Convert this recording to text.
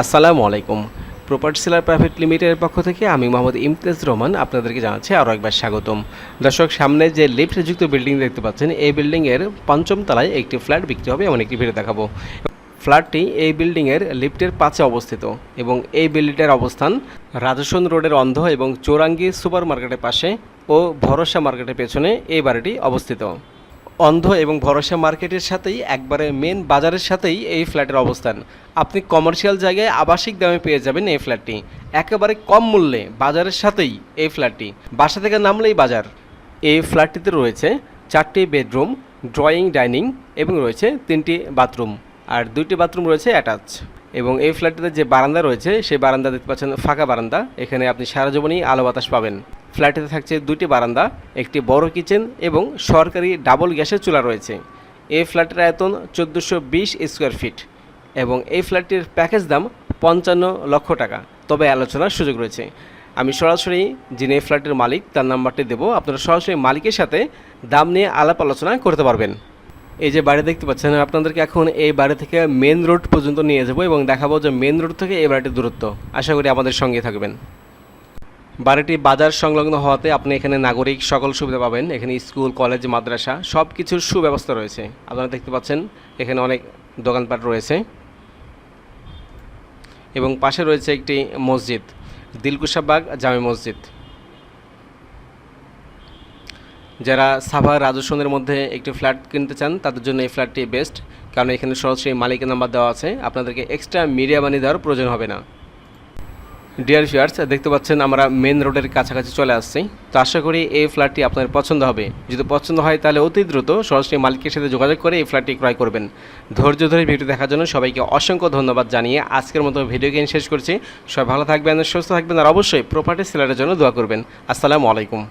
আসসালামু আলাইকুম। Property seller private লিমিটেডের পক্ষ থেকে আমি মোহাম্মদ ইমতিয়াজ রহমান আপনাদেরকে জানাচ্ছি আরও একবার স্বাগতম। দর্শক, সামনে যে লিফট যুক্ত বিল্ডিং দেখতে পাচ্ছেন, এই বিল্ডিংয়ের পঞ্চম তলায় একটি ফ্ল্যাট বিক্রি হবে, এমন একটি ভিডিও দেখাবো। ফ্ল্যাটটি এই বিল্ডিংয়ের লিফটের পাশে অবস্থিত এবং এই বিল্ডিংটার অবস্থান রাজস্বন রোডের অন্ধ এবং চৌরাঙ্গি সুপার মার্কেটের পাশে ও ভরসা মার্কেটের পেছনে এই বাড়িটি অবস্থিত। অন্ধ এবং ভরসা মার্কেটের সাথেই, একবারে মেন বাজারের সাথেই এই ফ্ল্যাটের অবস্থান। আপনি কমার্শিয়াল জায়গায় আবাসিক দামে পেয়ে যাবেন এই ফ্ল্যাটটি। একেবারে কম মূল্যে বাজারের সাথেই এই ফ্ল্যাটটি। বাসা থেকে নামলেই বাজার। এই ফ্ল্যাটটিতে রয়েছে চারটি বেডরুম, ড্রয়িং, ডাইনিং এবং রয়েছে তিনটি বাথরুম আর দুইটি বাথরুম রয়েছে অ্যাটাচ এবং এই ফ্ল্যাটটিতে যে বারান্দা রয়েছে, সেই বারান্দা দেখতে পাচ্ছেন ফাঁকা বারান্দা। এখানে আপনি সারা জীবনই আলো বাতাস পাবেন। ফ্ল্যাটটিতে থাকছে দুটি বারান্দা, একটি বড় কিচেন এবং সরকারি ডাবল গ্যাসের চুলা রয়েছে। এই ফ্ল্যাটের আয়তন চোদ্দোশো বিশ স্কোয়ার ফিট এবং এই ফ্ল্যাটটির প্যাকেজ দাম পঞ্চান্ন লক্ষ টাকা। তবে আলোচনার সুযোগ রয়েছে। আমি সরাসরি যিনি এই ফ্ল্যাটের মালিক, তার নাম্বারটি দেবো। আপনারা সরাসরি মালিকের সাথে দাম নিয়ে আলাপ আলোচনা করতে পারবেন। এই যে বাড়ি দেখতে পাচ্ছেন, আপনাদেরকে এখন এই বাড়ি থেকে মেন রোড পর্যন্ত নিয়ে যাব এবং দেখাবো যে মেন রোড থেকে এই বাড়িটির দূরত্ব। আশা করি আমাদের সঙ্গে থাকবেন। বাড়িটি বাজার সংলগ্ন হওয়াতে আপনি এখানে নাগরিক সকল সুবিধা পাবেন। এখানে স্কুল, কলেজ, মাদ্রাসা সব কিছুর সুব্যবস্থা রয়েছে। আপনারা দেখতে পাচ্ছেন, এখানে অনেক দোকানপাট রয়েছে। এবং পাশে রয়েছে একটি মসজিদ দিলকুশাবাগ জামে মসজিদ। যারা সাভার রাজস্বনের মধ্যে একটি ফ্ল্যাট কিনতে চান, তাদের জন্য এই ফ্ল্যাটটি বেস্ট। কারণ এখানে সরাসরি মালিকের নাম্বার দেওয়া আছে। আপনাদেরকে এক্সট্রা মিডিয়া মানি দেওয়ার প্রয়োজন হবে না। ডিয়ার ফিয়ার্স দেখতে পাচ্ছেন আমরা মেন রোডের কাছাকাছি চলে আসছি। তো আশা করি এই ফ্ল্যাটটি আপনার পছন্দ হবে। যদি পছন্দ হয় তাহলে অতি দ্রুত সরাসরি মালিকের সাথে যোগাযোগ করে এই ফ্ল্যাটটি ক্রয় করবেন। ধৈর্য ধরে ভিডিও দেখার জন্য সবাইকে অসংখ্য ধন্যবাদ জানিয়ে আজকের মতো ভিডিও গেম শেষ করছি। সবাই ভালো থাকবেন, সুস্থ থাকবেন, আর অবশ্যই প্রপার্টি সেলারের জন্য দোয়া করবেন। আসসালামু আলাইকুম।